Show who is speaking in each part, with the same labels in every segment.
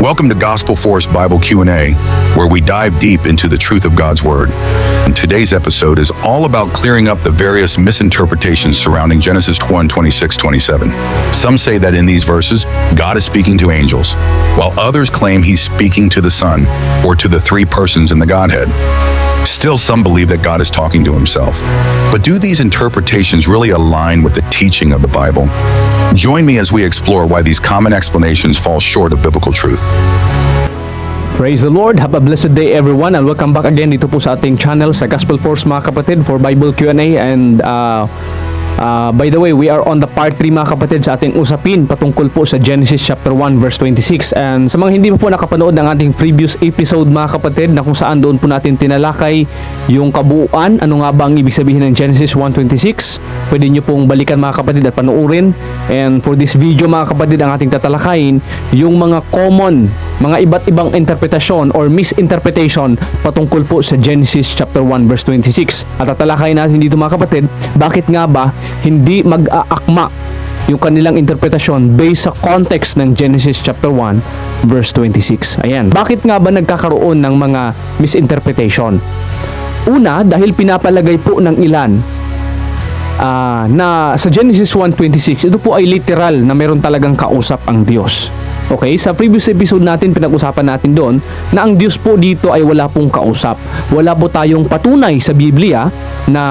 Speaker 1: Welcome to Gospel Force Bible Q&A, where we dive deep into the truth of God's Word. And today's episode is all about clearing up the various misinterpretations surrounding Genesis 1, 26, 27. Some say that in these verses, God is speaking to angels, while others claim he's speaking to the Son, or to the three persons in the Godhead. Still, some believe that God is talking to himself. But do these interpretations really align with the teaching of the Bible? Join me as we explore why these common explanations fall short of biblical truth.
Speaker 2: Praise the Lord. Have a blessed day everyone and welcome back again dito po sa ating channel sa Gospel Force mga kapatid for Bible Q&A and uh, uh, by the way, we are on the part 3 mga kapatid sa ating usapin patungkol po sa Genesis chapter 1 verse 26 and sa mga hindi pa po nakapanood ng ating previous episode mga kapatid na kung saan doon po natin tinalakay yung kabuuan, ano nga ba ang ibig sabihin ng Genesis 1.26 pwede nyo pong balikan mga kapatid at panoorin. And for this video mga kapatid ang ating tatalakayin yung mga common mga iba't ibang interpretasyon or misinterpretation patungkol po sa Genesis chapter 1 verse 26. At tatalakayin natin dito mga kapatid, bakit nga ba hindi mag-aakma yung kanilang interpretasyon based sa context ng Genesis chapter 1 verse 26. Ayan. Bakit nga ba nagkakaroon ng mga misinterpretation? Una, dahil pinapalagay po ng ilan ah, na sa Genesis 1.26, ito po ay literal na meron talagang kausap ang Diyos. Okay, sa previous episode natin pinag-usapan natin doon na ang Diyos po dito ay wala pong kausap. Wala po tayong patunay sa Biblia na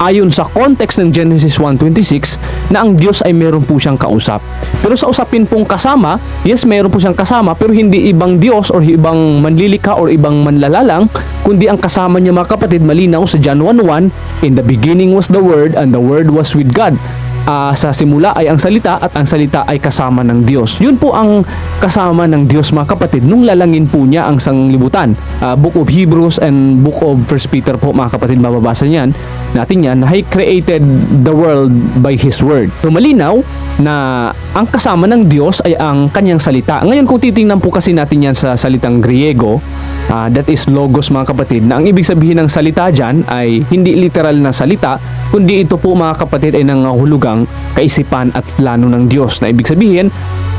Speaker 2: ayon sa context ng Genesis 1.26 na ang Diyos ay meron po siyang kausap. Pero sa usapin pong kasama, yes, meron po siyang kasama pero hindi ibang Diyos or ibang manlilika or ibang manlalalang kundi ang kasama niya mga kapatid malinaw sa John 1.1 In the beginning was the Word and the Word was with God Ah, sa simula ay ang salita at ang salita ay kasama ng Diyos. Yun po ang kasama ng Diyos mga kapatid nung lalangin po niya ang sanglibutan. Ah, Book of Hebrews and Book of First Peter po mga kapatid mababasa niyan natin yan na He created the world by His Word. So na ang kasama ng Diyos ay ang kanyang salita. Ngayon kung titingnan po kasi natin yan sa salitang Griego, ah, that is logos mga kapatid, na ang ibig sabihin ng salita dyan ay hindi literal na salita, kundi ito po mga kapatid ay nangahulugang kaisipan at plano ng Diyos. Na ibig sabihin,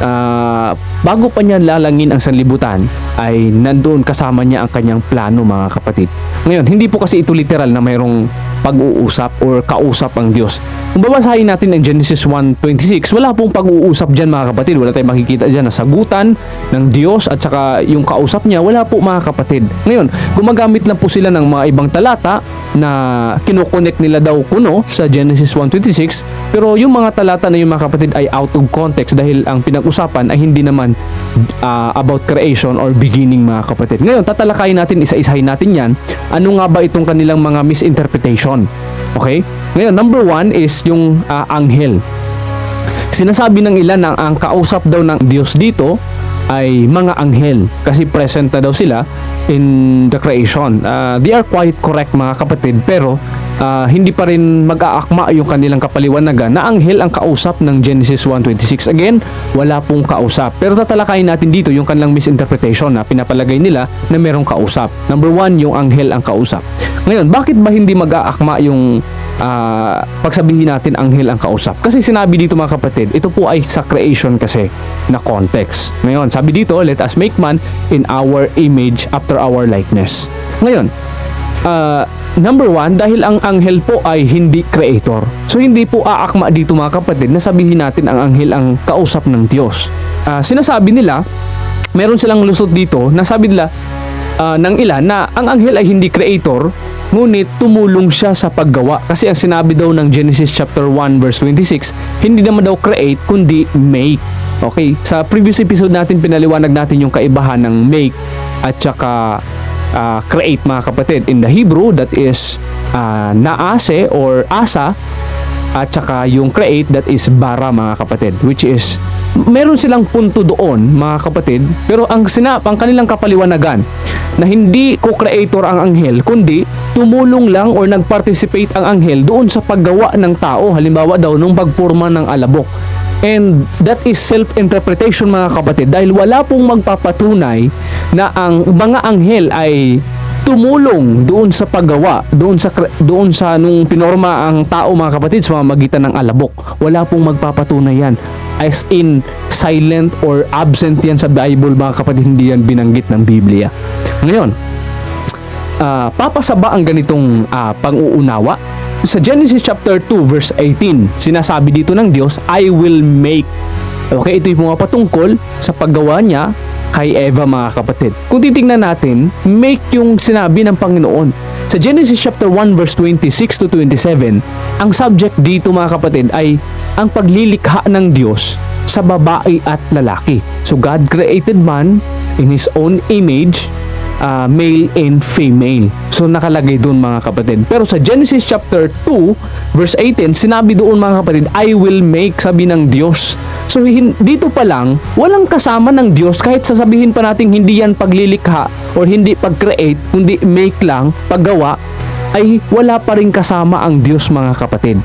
Speaker 2: ah, bago pa niya lalangin ang sanlibutan, ay nandoon kasama niya ang kanyang plano mga kapatid. Ngayon, hindi po kasi ito literal na mayroong pag-uusap or kausap ang Diyos. Kung babasahin natin ang Genesis 1.26, wala pong pag-uusap dyan mga kapatid. Wala tayong makikita dyan na sagutan ng Diyos at saka yung kausap niya, wala po mga kapatid. Ngayon, gumagamit lang po sila ng mga ibang talata na kinokonek nila daw kuno sa Genesis 1.26 pero yung mga talata na yung mga kapatid ay out of context dahil ang pinag-usapan ay hindi naman ah, about creation or beginning mga kapatid. Ngayon, tatalakayin natin, isa-isahin natin yan. Ano nga ba itong kanilang mga misinterpretation? Okay? Ngayon, number one is yung ah, anghel. Sinasabi ng ilan na ang kausap daw ng Diyos dito ay mga anghel kasi present na daw sila in the creation. Ah, they are quite correct mga kapatid pero ah, hindi pa rin mag-aakma yung kanilang kapaliwanagan na anghel ang kausap ng Genesis 1.26. Again, wala pong kausap. Pero tatalakayin natin dito yung kanilang misinterpretation na pinapalagay nila na merong kausap. Number one, yung anghel ang kausap. Ngayon, bakit ba hindi mag-aakma yung ah, pagsabihin natin anghel ang kausap. Kasi sinabi dito mga kapatid, ito po ay sa creation kasi na context. Ngayon, sabi dito, let us make man in our image after our likeness. Ngayon, ah, number one, dahil ang anghel po ay hindi creator. So, hindi po aakma dito mga kapatid na sabihin natin ang anghel ang kausap ng Diyos. Ah, sinasabi nila, meron silang lusot dito na sabi nila ah, ng ilan na ang anghel ay hindi creator ngunit tumulong siya sa paggawa. Kasi ang sinabi daw ng Genesis chapter 1 verse 26 hindi naman daw create kundi make. Okay? Sa previous episode natin pinaliwanag natin yung kaibahan ng make at saka ah, create mga kapatid. In the Hebrew that is ah, naase or asa at saka yung create that is bara mga kapatid which is meron silang punto doon mga kapatid. Pero ang sinap ang kanilang kapaliwanagan na hindi co-creator ang anghel kundi tumulong lang or nag-participate ang anghel doon sa paggawa ng tao halimbawa daw nung pagpurma ng alabok. And that is self-interpretation mga kapatid dahil wala pong magpapatunay na ang mga anghel ay tumulong doon sa paggawa, doon sa doon sa nung pinorma ang tao mga kapatid sa pamamagitan ng alabok. Wala pong magpapatunay yan. As in silent or absent yan sa Bible mga kapatid, hindi yan binanggit ng Biblia. Ngayon, ah, papasaba ang ganitong ah, pang-uunawa. Sa Genesis chapter 2 verse 18, sinasabi dito ng Diyos, I will make. Okay, ito yung mga patungkol sa paggawa niya kay Eva mga kapatid. Kung titingnan natin, make yung sinabi ng Panginoon. Sa Genesis chapter 1 verse 26 to 27, ang subject dito mga kapatid ay ang paglilikha ng Diyos sa babae at lalaki. So God created man in His own image, uh, male and female. So nakalagay doon mga kapatid. Pero sa Genesis chapter 2 verse 18, sinabi doon mga kapatid, I will make sabi ng Diyos. So dito pa lang, walang kasama ng Diyos kahit sasabihin pa natin hindi yan paglilikha or hindi pag-create, kundi make lang, paggawa, ay wala pa rin kasama ang Diyos mga kapatid.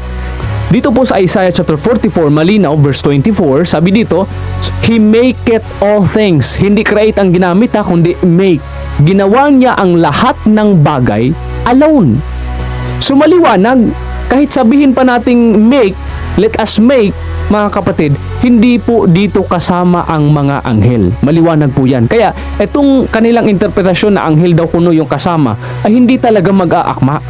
Speaker 2: Dito po sa Isaiah chapter 44, malinaw, verse 24, sabi dito, He maketh all things. Hindi create ang ginamit ha, kundi make. Ginawa niya ang lahat ng bagay alone. So maliwanag, kahit sabihin pa nating make, let us make, mga kapatid, hindi po dito kasama ang mga anghel. Maliwanag po yan. Kaya itong kanilang interpretasyon na anghel daw kuno yung kasama ay hindi talaga mag-aakma.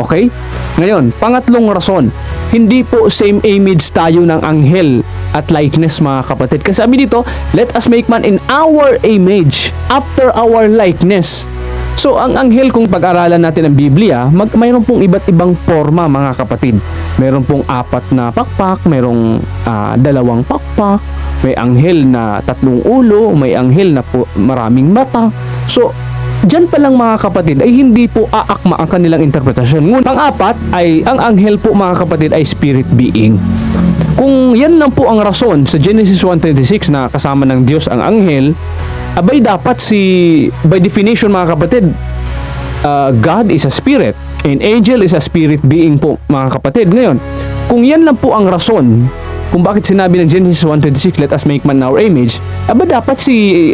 Speaker 2: Okay? Ngayon, pangatlong rason, hindi po same image tayo ng anghel at likeness mga kapatid. Kasi sabi dito, let us make man in our image, after our likeness. So, ang anghel kung pag-aralan natin ang Biblia, mag, mayroon pong iba't ibang forma mga kapatid. Mayroon pong apat na pakpak, mayroong ah, dalawang pakpak, may anghel na tatlong ulo, may anghel na po, maraming mata. So, Diyan pa lang mga kapatid ay hindi po aakma ang kanilang interpretasyon. Ngunit pang-apat ay ang anghel po mga kapatid ay spirit being. Kung yan lang po ang rason sa Genesis 1.26 na kasama ng Diyos ang anghel, abay dapat si, by definition mga kapatid, uh, God is a spirit and angel is a spirit being po mga kapatid. Ngayon, kung yan lang po ang rason kung bakit sinabi ng Genesis 1.26 let us make man our image, aba dapat si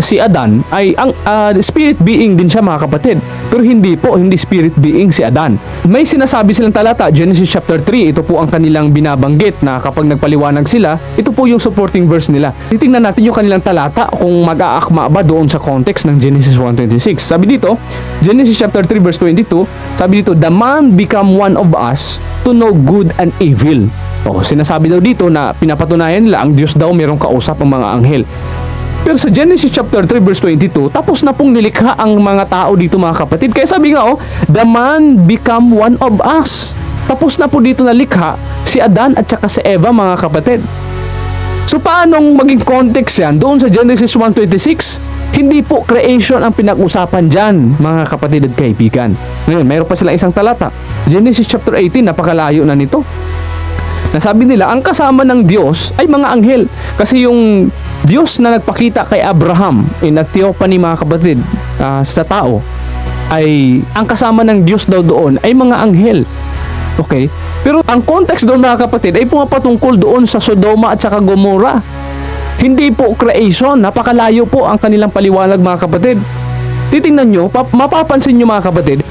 Speaker 2: si Adan ay ang ah, spirit being din siya mga kapatid. Pero hindi po, hindi spirit being si Adan. May sinasabi silang talata, Genesis chapter 3, ito po ang kanilang binabanggit na kapag nagpaliwanag sila, ito po yung supporting verse nila. Titingnan natin yung kanilang talata kung mag-aakma ba doon sa context ng Genesis 1.26. Sabi dito, Genesis chapter 3 verse 22, sabi dito, The man become one of us to know good and evil. Oh, sinasabi daw dito na pinapatunayan nila ang Diyos daw mayroong kausap ang mga anghel. Pero sa Genesis chapter 3 verse 22, tapos na pong nilikha ang mga tao dito mga kapatid. Kaya sabi nga oh, the man become one of us. Tapos na po dito nalikha si Adan at saka si Eva mga kapatid. So paanong maging context yan doon sa Genesis 1.26? Hindi po creation ang pinag-usapan dyan mga kapatid at kaibigan. Ngayon, mayroon pa sila isang talata. Genesis chapter 18, napakalayo na nito. Nasabi nila, ang kasama ng Diyos ay mga anghel. Kasi yung Diyos na nagpakita kay Abraham in a theophany mga kapatid ah, sa tao ay ang kasama ng Diyos daw doon ay mga anghel. Okay? Pero ang context doon mga kapatid ay pumapatungkol doon sa Sodoma at saka Gomora. Hindi po creation, napakalayo po ang kanilang paliwanag mga kapatid. Titingnan nyo, pap- mapapansin nyo mga kapatid, eh,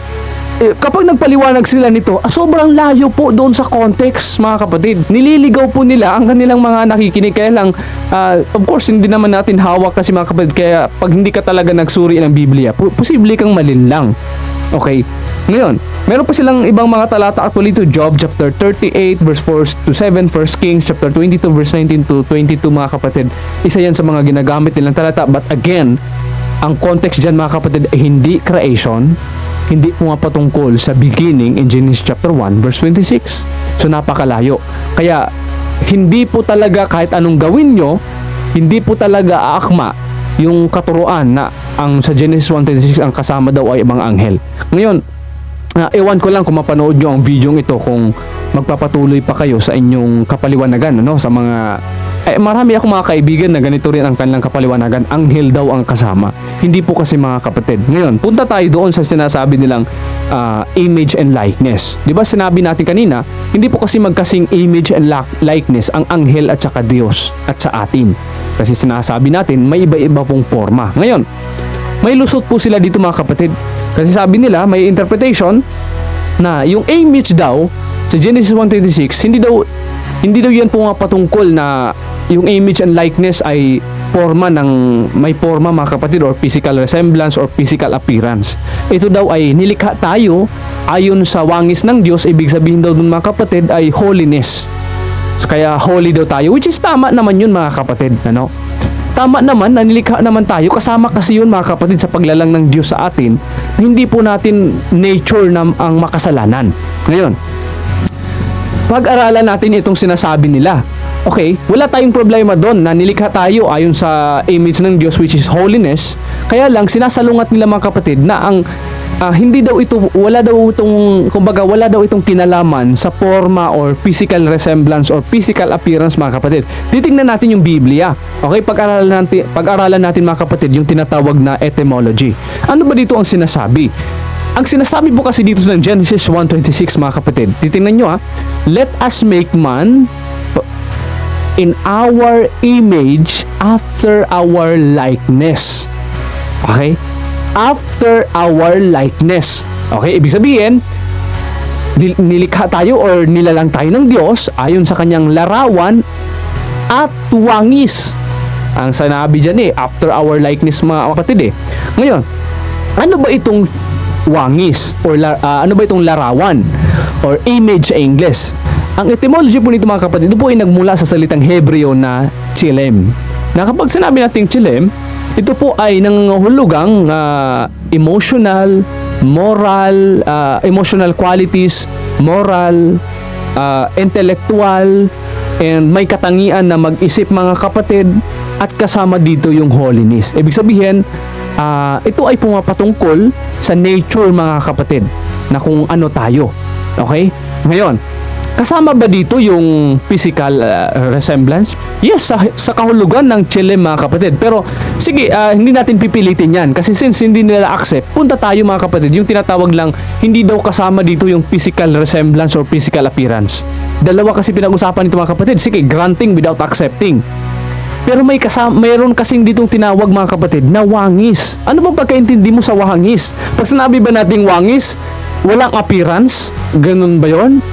Speaker 2: kapag nagpaliwanag sila nito, ah, sobrang layo po doon sa context mga kapatid. Nililigaw po nila ang kanilang mga nakikinig. Kaya lang, ah, of course, hindi naman natin hawak kasi mga kapatid. Kaya pag hindi ka talaga nagsuri ng Biblia, posible kang malinlang. Okay? Ngayon, meron pa silang ibang mga talata actually to Job chapter 38 verse 4 to 7, 1 Kings chapter 22 verse 19 to 22 mga kapatid. Isa yan sa mga ginagamit nilang talata. But again, ang context dyan mga kapatid ay hindi creation, hindi pumapatungkol sa beginning in Genesis chapter 1 verse 26. So napakalayo. Kaya hindi po talaga kahit anong gawin nyo, hindi po talaga aakma yung katuruan na ang sa Genesis 1.26 ang kasama daw ay mga anghel. Ngayon, Ah, ewan ko lang kung mapanood nyo ang video ito kung magpapatuloy pa kayo sa inyong kapaliwanagan ano sa mga eh, marami akong mga kaibigan na ganito rin ang kanilang kapaliwanagan. Anghel daw ang kasama. Hindi po kasi mga kapatid. Ngayon punta tayo doon sa sinasabi nilang ah, image and likeness. Di ba sinabi natin kanina hindi po kasi magkasing image and likeness ang anghel at saka Diyos at sa atin. Kasi sinasabi natin may iba-iba pong forma. Ngayon may lusot po sila dito mga kapatid. Kasi sabi nila, may interpretation na yung image daw sa Genesis 1:26, hindi daw hindi daw yan pumapatungkol na yung image and likeness ay forma ng may forma mga kapatid or physical resemblance or physical appearance. Ito daw ay nilikha tayo ayon sa wangis ng Diyos, ibig sabihin daw dun mga kapatid ay holiness. Kaya holy daw tayo, which is tama naman yun mga kapatid. Ano? Tama naman na nilikha naman tayo, kasama kasi yun mga kapatid sa paglalang ng Diyos sa atin, hindi po natin nature na ang makasalanan. Ngayon, pag-aralan natin itong sinasabi nila. Okay, wala tayong problema doon na nilikha tayo ayon sa image ng Diyos which is holiness. Kaya lang sinasalungat nila mga kapatid na ang ah, hindi daw ito wala daw itong kumbaga wala daw itong kinalaman sa forma or physical resemblance or physical appearance mga kapatid. Titingnan natin yung Biblia. Okay, pag-aralan natin pag-aralan natin mga kapatid yung tinatawag na etymology. Ano ba dito ang sinasabi? Ang sinasabi po kasi dito sa Genesis 1.26 mga kapatid, titingnan nyo ha, Let us make man in our image after our likeness. Okay? After our likeness. Okay? Ibig sabihin, nilikha tayo or nilalang tayo ng Diyos ayon sa kanyang larawan at wangis. Ang sanabi dyan eh, after our likeness mga kapatid eh. Ngayon, ano ba itong wangis or la- ah, ano ba itong larawan or image sa English? Ang etymology po nito mga kapatid, ito po ay nagmula sa salitang Hebreo na chilem. Na kapag sinabi nating chilem, ito po ay nangangahulugang ah, emotional, moral, ah, emotional qualities, moral, ah, intellectual, and may katangian na mag-isip mga kapatid at kasama dito yung holiness. Ibig sabihin, ah, ito ay pumapatungkol sa nature mga kapatid na kung ano tayo. Okay? Ngayon, kasama ba dito yung physical ah, resemblance? Yes, sa, sa kahulugan ng chile mga kapatid. Pero sige, ah, hindi natin pipilitin yan kasi since hindi nila accept, punta tayo mga kapatid. Yung tinatawag lang, hindi daw kasama dito yung physical resemblance or physical appearance. Dalawa kasi pinag-usapan nito mga kapatid. Sige, granting without accepting. Pero may kasama, mayroon kasing ditong tinawag mga kapatid na wangis. Ano ba pagkaintindi mo sa wangis? Pag sinabi ba nating wangis, walang appearance? Ganun ba yon?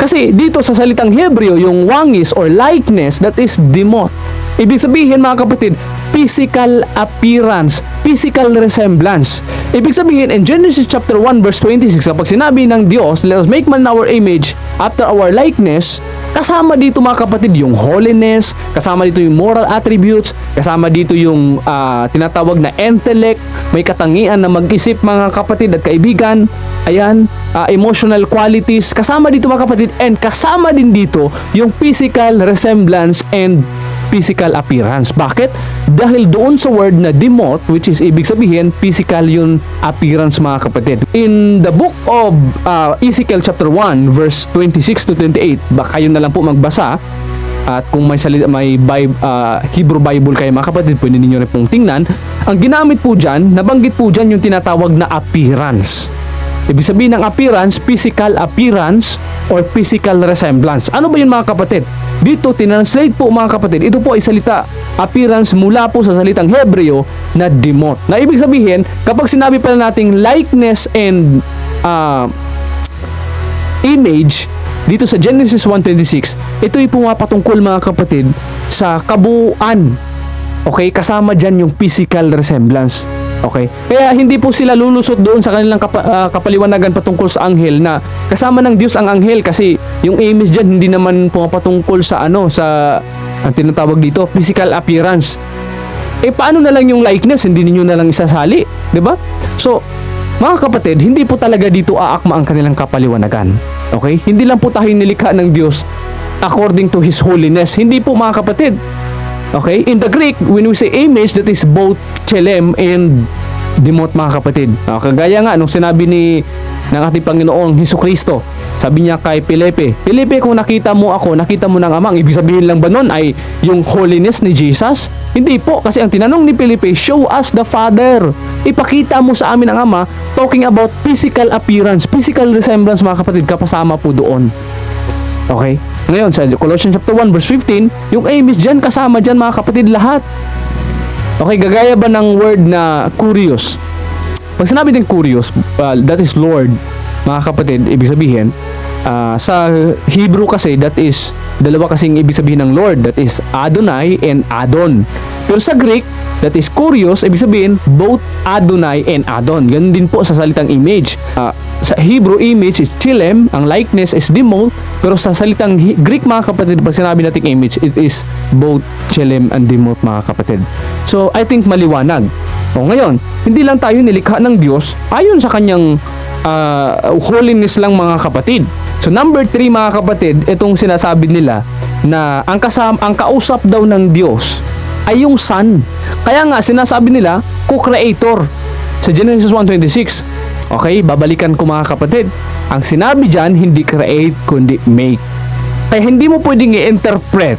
Speaker 2: Kasi dito sa salitang Hebreo, yung wangis or likeness, that is demot. Ibig sabihin mga kapatid, physical appearance, physical resemblance. Ibig sabihin, in Genesis chapter 1 verse 26, kapag sinabi ng Diyos, let us make man our image after our likeness, kasama dito mga kapatid yung holiness, kasama dito yung moral attributes, kasama dito yung ah, tinatawag na intellect, may katangian na mag-isip mga kapatid at kaibigan, ayan, ah, emotional qualities, kasama dito mga kapatid, and kasama din dito yung physical resemblance and physical appearance. Bakit? Dahil doon sa word na demot, which is ibig sabihin, physical yun appearance mga kapatid. In the book of uh, Ezekiel chapter 1, verse 26 to 28, baka yun na lang po magbasa, at kung may, salita, may Bi- uh, Hebrew Bible kayo mga kapatid, pwede ninyo rin pong tingnan. Ang ginamit po dyan, nabanggit po dyan yung tinatawag na appearance. Ibig sabihin ng appearance, physical appearance or physical resemblance. Ano ba yun mga kapatid? Dito, tinranslate po mga kapatid, ito po ay salita appearance mula po sa salitang Hebreo na demot. Na ibig sabihin, kapag sinabi pala nating likeness and ah, image dito sa Genesis 1.26, ito ay pumapatungkol mga kapatid sa kabuuan. Okay, kasama dyan yung physical resemblance. Okay? Kaya hindi po sila lulusot doon sa kanilang kapa- ah, kapaliwanagan patungkol sa anghel na kasama ng Diyos ang anghel kasi yung image dyan hindi naman pumapatungkol sa ano sa ang tinatawag dito physical appearance. Eh paano na lang yung likeness hindi niyo na lang isasali, 'di ba? So, mga kapatid, hindi po talaga dito aakma ang kanilang kapaliwanagan. Okay? Hindi lang po tayo nilikha ng Diyos according to His holiness. Hindi po mga kapatid. Okay? In the Greek, when we say image, that is both chelem and demot mga kapatid. Ah, kagaya nga nung sinabi ni ng ating Panginoong Hesus Kristo. Sabi niya kay Felipe, Felipe kung nakita mo ako, nakita mo ng Ama. Ang Ibig sabihin lang ba nun ay yung holiness ni Jesus? Hindi po, kasi ang tinanong ni Felipe, show us the Father. Ipakita mo sa amin ang Ama, talking about physical appearance, physical resemblance mga kapatid, kapasama po doon. Okay? Ngayon, sa Colossians chapter 1 verse 15, yung image dyan, kasama dyan mga kapatid lahat. Okay, gagaya ba ng word na curious? Pag sinabi ng curious, uh, that is Lord, mga kapatid, ibig sabihin, ah, sa Hebrew kasi, that is, dalawa kasing ibig sabihin ng Lord, that is Adonai and Adon. Pero sa Greek, that is curious, ibig sabihin, both Adonai and Adon. Ganun din po sa salitang image. Ah, sa Hebrew image is chilem, ang likeness is demol, pero sa salitang Greek mga kapatid, pag sinabi nating image, it is both chilem and demot mga kapatid. So, I think maliwanag. O ngayon, hindi lang tayo nilikha ng Diyos ayon sa kanyang ah, holiness lang mga kapatid. So number 3 mga kapatid, itong sinasabi nila na ang kasam ang kausap daw ng Diyos ay yung Son. Kaya nga sinasabi nila co-creator sa Genesis 1:26. Okay, babalikan ko mga kapatid. Ang sinabi diyan hindi create kundi make. Kaya hindi mo pwedeng i-interpret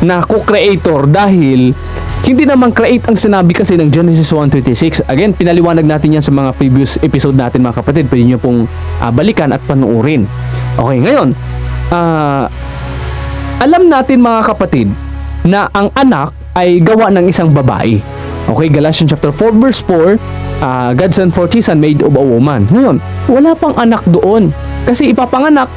Speaker 2: na co-creator dahil hindi naman create ang sinabi kasi ng Genesis 1.26. Again, pinaliwanag natin yan sa mga previous episode natin mga kapatid. Pwede nyo pong ah, balikan at panuorin. Okay, ngayon, ah, alam natin mga kapatid na ang anak ay gawa ng isang babae. Okay, Galatians chapter 4 verse 4, ah, God sent son made of a woman. Ngayon, wala pang anak doon. Kasi ipapanganak,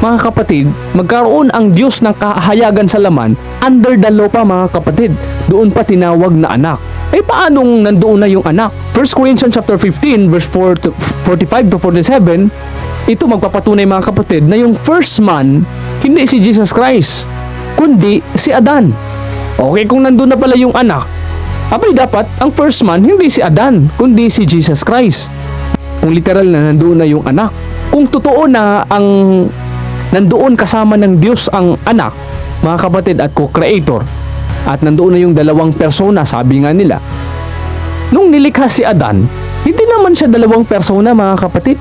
Speaker 2: mga kapatid, magkaroon ang Diyos ng kahayagan sa laman under the law pa mga kapatid. Doon pa tinawag na anak. Eh paanong nandoon na yung anak? 1 Corinthians chapter 15 verse 4 to 45 to 47, ito magpapatunay mga kapatid na yung first man hindi si Jesus Christ, kundi si Adan. Okay, kung nandun na pala yung anak, abay dapat ang first man hindi si Adan, kundi si Jesus Christ. Kung literal na nandoon na yung anak. Kung totoo na ang nandoon kasama ng Diyos ang anak, mga kapatid at co-creator, at nandoon na yung dalawang persona, sabi nga nila, nung nilikha si Adan, hindi naman siya dalawang persona mga kapatid.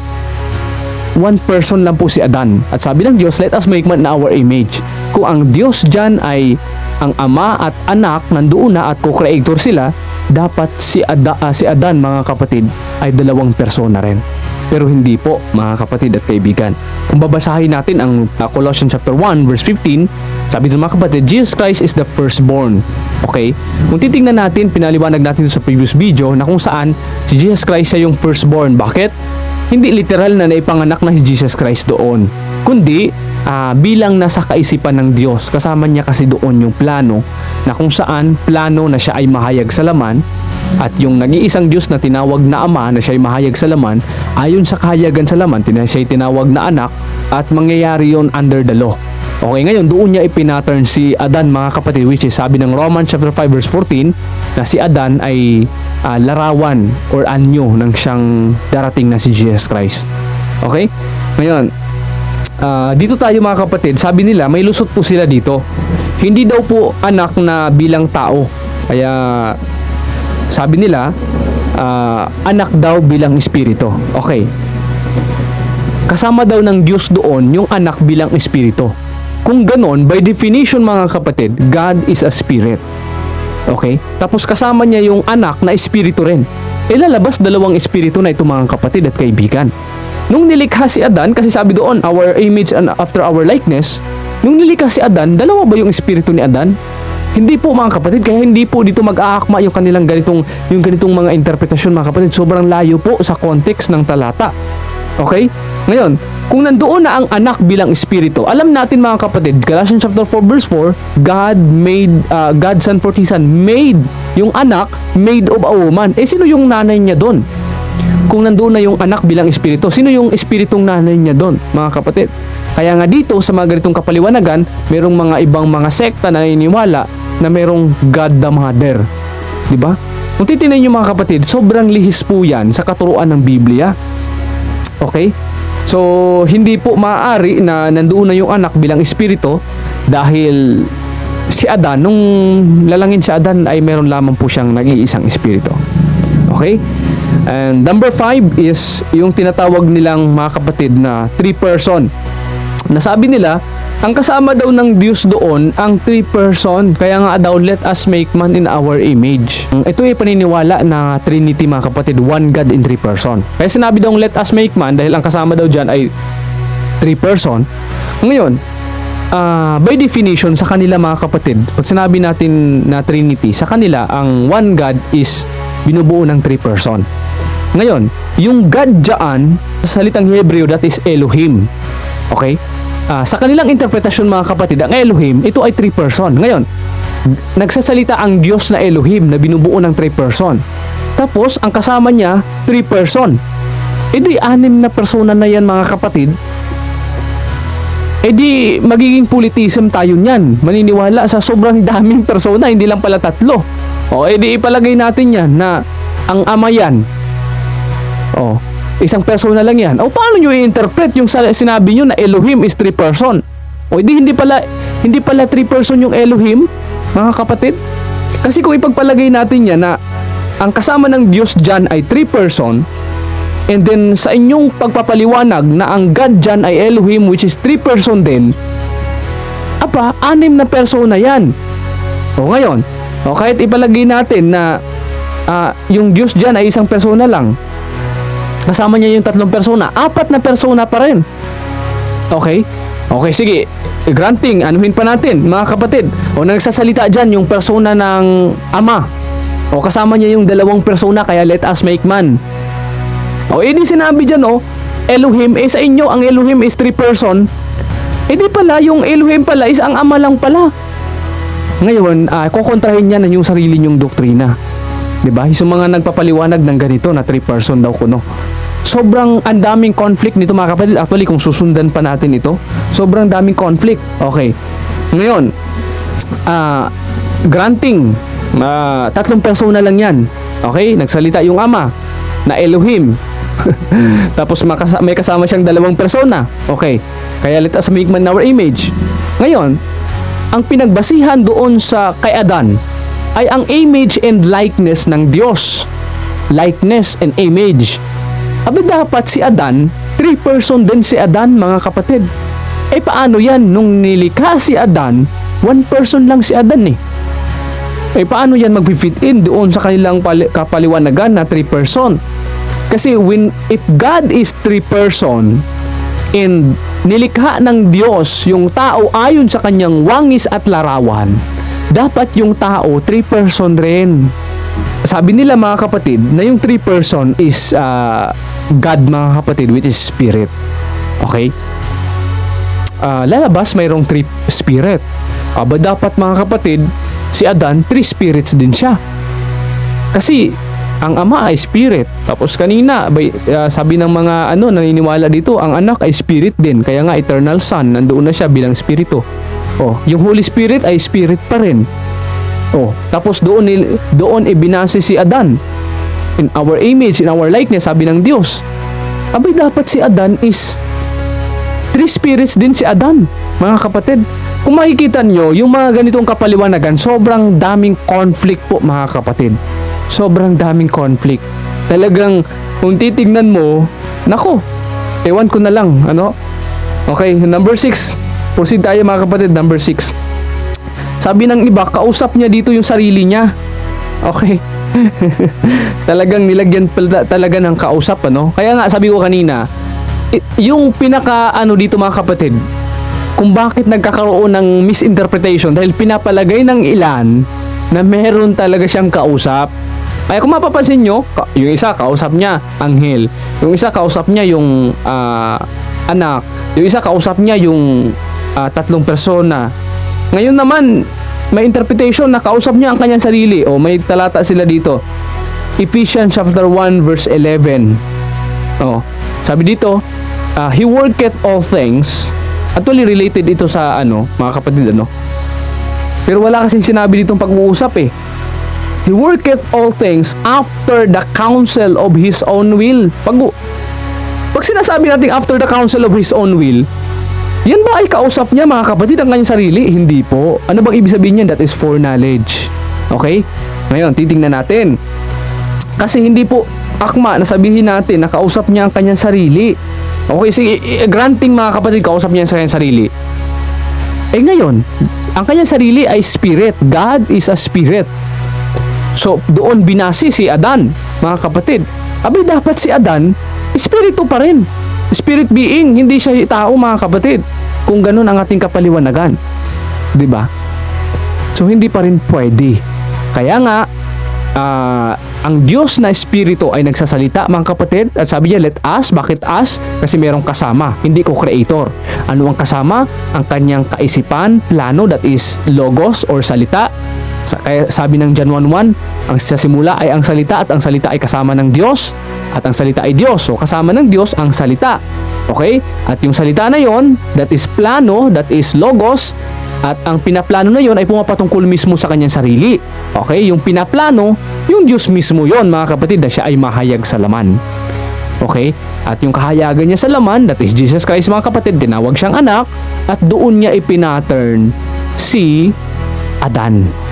Speaker 2: One person lang po si Adan. At sabi ng Diyos, let us make man in our image. Kung ang Diyos dyan ay ang ama at anak, nandoon na at co-creator sila, dapat si, Ada, ah, si Adan mga kapatid ay dalawang persona rin. Pero hindi po mga kapatid at kaibigan. Kung babasahin natin ang uh, Colossians chapter 1 verse 15, sabi ng mga kapatid, Jesus Christ is the firstborn. Okay? Kung titingnan natin, pinaliwanag natin sa previous video na kung saan si Jesus Christ ay yung firstborn. Bakit? Hindi literal na naipanganak na si Jesus Christ doon. Kundi, ah, bilang nasa kaisipan ng Diyos, kasama niya kasi doon yung plano na kung saan plano na siya ay mahayag sa laman at yung nag-iisang Diyos na tinawag na Ama na siya ay mahayag sa laman, ayon sa kahayagan sa laman, siya ay tinawag na anak at mangyayari yon under the law. Okay, ngayon doon niya ipinattern si Adan mga kapatid which is sabi ng Romans chapter 5 verse 14 na si Adan ay ah, larawan or anyo ng siyang darating na si Jesus Christ. Okay? Ngayon, ah, dito tayo mga kapatid, sabi nila may lusot po sila dito. Hindi daw po anak na bilang tao. Kaya sabi nila, ah, anak daw bilang espiritu. Okay. Kasama daw ng Diyos doon yung anak bilang espiritu. Kung ganon, by definition mga kapatid, God is a spirit. Okay? Tapos kasama niya yung anak na espiritu rin. Ilalabas dalawang espiritu na ito mga kapatid at kaibigan. Nung nilikha si Adan, kasi sabi doon, our image and after our likeness, nung nilikha si Adan, dalawa ba yung espiritu ni Adan? Hindi po mga kapatid, kaya hindi po dito mag-aakma yung kanilang ganitong, yung ganitong mga interpretasyon mga kapatid. Sobrang layo po sa context ng talata. Okay? Ngayon, kung nandoon na ang anak bilang espiritu, alam natin mga kapatid, Galatians chapter 4 verse 4, God made, uh, God sent forth His Son, made yung anak, made of a woman. Eh, sino yung nanay niya doon? Kung nandoon na yung anak bilang espiritu, sino yung espiritong nanay niya doon, mga kapatid? Kaya nga dito, sa mga ganitong kapaliwanagan, merong mga ibang mga sekta na naniniwala na merong God the Mother. Di ba? Kung titingnan niyo mga kapatid, sobrang lihis po yan sa katuruan ng Biblia. Okay? So, hindi po maaari na nandoon na yung anak bilang espiritu dahil si Adan, nung lalangin si Adan ay meron lamang po siyang nag-iisang espiritu. Okay? And number five is yung tinatawag nilang mga kapatid na three person. Nasabi nila, ang kasama daw ng Diyos doon ang three person. Kaya nga daw, let us make man in our image. Ito ay paniniwala na Trinity mga kapatid, one God in three person. Kaya sinabi daw, let us make man dahil ang kasama daw dyan ay three person. Ngayon, ah, by definition sa kanila mga kapatid, pag sinabi natin na Trinity, sa kanila ang one God is binubuo ng three person. Ngayon, yung God dyan, sa salitang Hebreo, that is Elohim. Okay? Ah, sa kanilang interpretasyon mga kapatid, ang Elohim, ito ay three person. Ngayon, nagsasalita ang Diyos na Elohim na binubuo ng three person. Tapos, ang kasama niya, three person. E di, anim na persona na yan mga kapatid. E di, magiging politism tayo niyan. Maniniwala sa sobrang daming persona, hindi lang pala tatlo. O, e di ipalagay natin yan na ang ama yan. O, isang persona lang yan. O, paano nyo i-interpret yung sinabi nyo na Elohim is three person? O, di hindi pala, hindi pala three person yung Elohim, mga kapatid? Kasi kung ipagpalagay natin yan na ang kasama ng Diyos dyan ay three person, And then sa inyong pagpapaliwanag na ang God dyan ay Elohim which is three person din, apa, anim na persona yan. O ngayon, o kahit ipalagay natin na ah, yung Diyos dyan ay isang persona lang, kasama niya yung tatlong persona, apat na persona pa rin. Okay? Okay, sige. Granting, anuhin pa natin, mga kapatid. O nagsasalita dyan yung persona ng Ama. O kasama niya yung dalawang persona, kaya let us make man. O edi sinabi dyan oh, Elohim, eh sa inyo ang Elohim is three person. Edi pala, yung Elohim pala is ang ama lang pala. Ngayon, ah, kukontrahin niya na yung sarili niyong doktrina. 'Di ba? Yung mga nagpapaliwanag ng ganito na three person daw kuno. Sobrang ang daming conflict nito mga kapatid. Actually, kung susundan pa natin ito, sobrang daming conflict. Okay. Ngayon, ah granting, ah, tatlong persona lang yan. Okay? Nagsalita yung ama na Elohim. Tapos may kasama siyang dalawang persona. Okay. Kaya let us make man our image. Ngayon, ang pinagbasihan doon sa kay Adan ay ang image and likeness ng Diyos. Likeness and image. Abi dapat si Adan, three person din si Adan mga kapatid. Eh paano yan nung nilikha si Adan, one person lang si Adan eh. Eh paano yan mag-fit in doon sa kanilang pali- kapaliwanagan na three person? Kasi when if God is three person and nilikha ng Diyos yung tao ayon sa kanyang wangis at larawan, dapat yung tao three person rin. Sabi nila mga kapatid na yung three person is ah, God mga kapatid which is spirit. Okay? Ah, lalabas mayroong three spirit. Aba dapat mga kapatid, si Adan, three spirits din siya. Kasi ang ama ay spirit. Tapos kanina, bay, ah, sabi ng mga ano naniniwala dito, ang anak ay spirit din. Kaya nga eternal son, nandoon na siya bilang spirito. Oh, yung Holy Spirit ay spirit pa rin. Oh, tapos doon doon ibinase si Adan. In our image, in our likeness, sabi ng Diyos. Abay dapat si Adan is three spirits din si Adan, mga kapatid. Kung makikita nyo, yung mga ganitong kapaliwanagan, sobrang daming conflict po mga kapatid. Sobrang daming conflict. Talagang, kung titignan mo, nako, ewan ko na lang, ano? Okay, number 6. Proceed tayo mga kapatid, number 6. Sabi ng iba, kausap niya dito yung sarili niya. Okay. Talagang nilagyan pala talaga ng kausap, ano? Kaya nga, sabi ko kanina, yung pinaka ano dito mga kapatid, kung bakit nagkakaroon ng misinterpretation dahil pinapalagay ng ilan na meron talaga siyang kausap. Kaya kung mapapansin nyo, yung isa kausap niya, anghel. Yung isa kausap niya yung ah, anak. Yung isa kausap niya yung ah, tatlong persona. Ngayon naman, may interpretation na kausap niya ang kanyang sarili. O may talata sila dito. Ephesians chapter 1 verse 11. Oh, sabi dito, ah, he worketh all things. Actually related ito sa ano, mga kapatid ano. Pero wala kasing sinabi ditong pag-uusap eh. He worketh all things after the counsel of his own will. Pag pag sinasabi natin after the counsel of his own will, yan ba ay kausap niya mga kapatid ang kanyang sarili? Hindi po. Ano bang ibig sabihin niyan? That is foreknowledge. Okay? Ngayon, titingnan natin. Kasi hindi po akma na sabihin natin na kausap niya ang kanyang sarili. Okay, sige, granting mga kapatid, kausap niya ang kanyang sarili. Eh ngayon, ang kanyang sarili ay spirit. God is a spirit. So, doon binasi si Adan, mga kapatid. Abi, dapat si Adan, espiritu pa rin. Spirit being, hindi siya tao, mga kapatid. Kung ganun ang ating kapaliwanagan. 'Di ba? So, hindi pa rin pwede. Kaya nga, ah, ang Diyos na Espiritu ay nagsasalita mga kapatid at sabi niya let us, bakit us? Kasi merong kasama, hindi ko creator. Ano ang kasama? Ang kanyang kaisipan, plano that is logos or salita. Kaya sabi ng John 1.1, ang sa simula ay ang salita at ang salita ay kasama ng Diyos at ang salita ay Diyos. So kasama ng Diyos ang salita. Okay? At yung salita na yon, that is plano, that is logos, at ang pinaplano na yon ay pumapatungkol mismo sa kanyang sarili. Okay? Yung pinaplano, yung Diyos mismo yon mga kapatid na siya ay mahayag sa laman. Okay? At yung kahayagan niya sa laman, that is Jesus Christ mga kapatid, tinawag siyang anak at doon niya ipinattern si Adan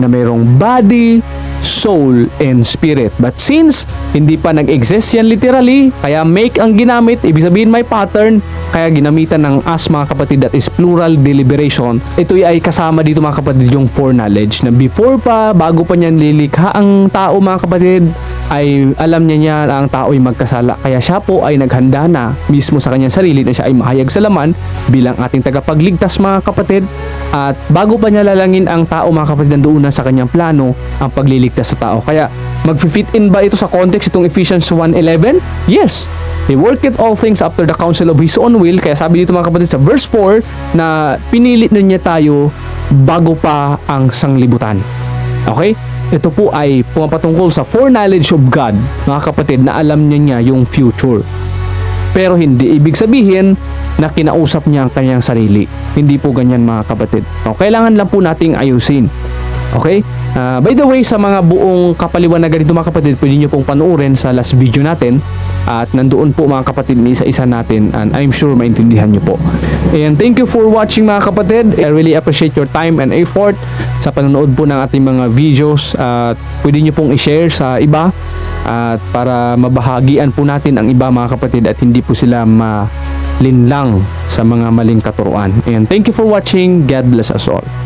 Speaker 2: na mayroong body, soul, and spirit. But since hindi pa nag-exist yan literally, kaya make ang ginamit, ibig sabihin may pattern, kaya ginamitan ng as mga kapatid that is plural deliberation. Ito ay kasama dito mga kapatid yung foreknowledge na before pa, bago pa niyan lilikha ang tao mga kapatid, ay alam niya niya na ang tao ay magkasala. Kaya siya po ay naghanda na mismo sa kanyang sarili na siya ay mahayag sa laman bilang ating tagapagligtas mga kapatid. At bago pa niya lalangin ang tao mga kapatid, nandoon na sa kanyang plano ang pagliligtas sa tao. Kaya mag-fit in ba ito sa context itong Ephesians 1.11? Yes. He worketh all things after the counsel of His own will. Kaya sabi dito mga kapatid sa verse 4 na pinilit na niya tayo bago pa ang sanglibutan. Okay? Ito po ay pumapatungkol sa foreknowledge of God, mga kapatid, na alam niya niya yung future. Pero hindi ibig sabihin na kinausap niya ang kanyang sarili. Hindi po ganyan mga kapatid. O, kailangan lang po nating ayusin. Okay? Ah, by the way, sa mga buong kapaliwanagan dito mga kapatid, pwede nyo pong panoorin sa last video natin. At nandoon po mga kapatid ni isa-isa natin and I'm sure maintindihan nyo po. And thank you for watching mga kapatid. I really appreciate your time and effort sa panonood po ng ating mga videos. At pwede nyo pong i-share sa iba at para mabahagian po natin ang iba mga kapatid at hindi po sila malinlang sa mga maling katuruan. And thank you for watching. God bless us all.